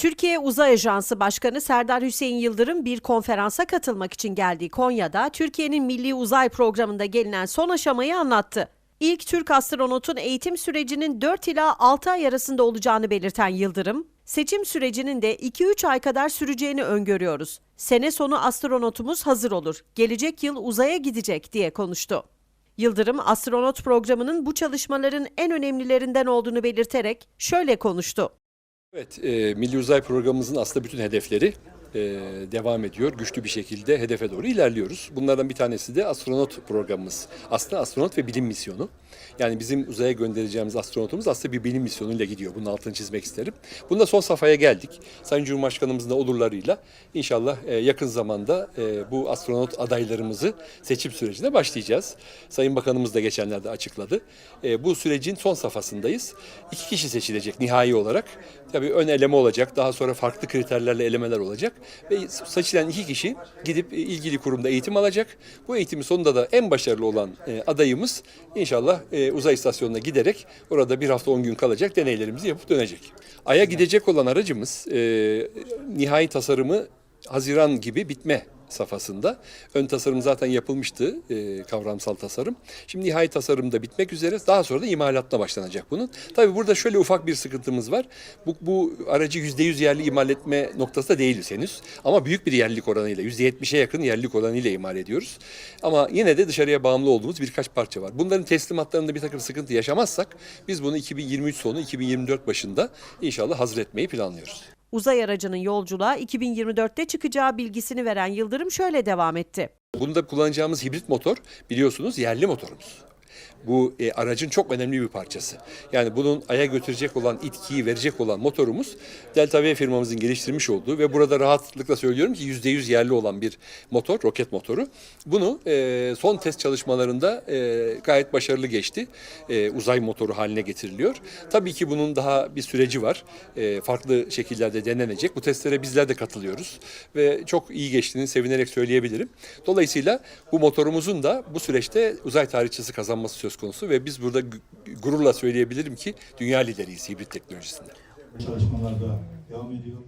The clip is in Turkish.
Türkiye Uzay Ajansı Başkanı Serdar Hüseyin Yıldırım bir konferansa katılmak için geldiği Konya'da Türkiye'nin Milli Uzay Programı'nda gelinen son aşamayı anlattı. İlk Türk astronotun eğitim sürecinin 4 ila 6 ay arasında olacağını belirten Yıldırım, seçim sürecinin de 2-3 ay kadar süreceğini öngörüyoruz. Sene sonu astronotumuz hazır olur. Gelecek yıl uzaya gidecek diye konuştu. Yıldırım, astronot programının bu çalışmaların en önemlilerinden olduğunu belirterek şöyle konuştu. Evet, e, Milli Uzay Programımızın aslında bütün hedefleri e, devam ediyor. Güçlü bir şekilde hedefe doğru ilerliyoruz. Bunlardan bir tanesi de astronot programımız. Aslında astronot ve bilim misyonu. Yani bizim uzaya göndereceğimiz astronotumuz aslında bir bilim misyonuyla gidiyor. Bunun altını çizmek isterim. Bunda son safhaya geldik. Sayın Cumhurbaşkanımızın da olurlarıyla inşallah e, yakın zamanda e, bu astronot adaylarımızı seçim sürecine başlayacağız. Sayın Bakanımız da geçenlerde açıkladı. E, bu sürecin son safhasındayız. İki kişi seçilecek nihai olarak. Tabii ön eleme olacak. Daha sonra farklı kriterlerle elemeler olacak. Ve seçilen iki kişi gidip e, ilgili kurumda eğitim alacak. Bu eğitimin sonunda da en başarılı olan e, adayımız inşallah e, uzay istasyonuna giderek orada bir hafta on gün kalacak deneylerimizi yapıp dönecek. Ay'a gidecek olan aracımız nihai tasarımı Haziran gibi bitme safhasında. Ön tasarım zaten yapılmıştı, e, kavramsal tasarım. Şimdi nihai tasarım da bitmek üzere. Daha sonra da imalatına başlanacak bunun. Tabii burada şöyle ufak bir sıkıntımız var. Bu, bu aracı %100 yerli imal etme noktasında değiliz henüz. Ama büyük bir yerlilik oranıyla, %70'e yakın yerlilik oranıyla imal ediyoruz. Ama yine de dışarıya bağımlı olduğumuz birkaç parça var. Bunların teslimatlarında bir takım sıkıntı yaşamazsak biz bunu 2023 sonu, 2024 başında inşallah hazır etmeyi planlıyoruz. Uzay aracının yolculuğa 2024'te çıkacağı bilgisini veren Yıldırım şöyle devam etti. Bunda kullanacağımız hibrit motor biliyorsunuz yerli motorumuz. Bu e, aracın çok önemli bir parçası. Yani bunun aya götürecek olan itkiyi verecek olan motorumuz Delta V firmamızın geliştirmiş olduğu ve burada rahatlıkla söylüyorum ki %100 yerli olan bir motor, roket motoru. Bunu e, son test çalışmalarında e, gayet başarılı geçti. E, uzay motoru haline getiriliyor. Tabii ki bunun daha bir süreci var. E, farklı şekillerde denenecek. Bu testlere bizler de katılıyoruz ve çok iyi geçtiğini sevinerek söyleyebilirim. Dolayısıyla bu motorumuzun da bu süreçte uzay tarihçesi kazanması söz konusu ve biz burada gu- gururla söyleyebilirim ki dünya lideriyiz hibrit teknolojisinde. Çalışmalar da devam ediyor.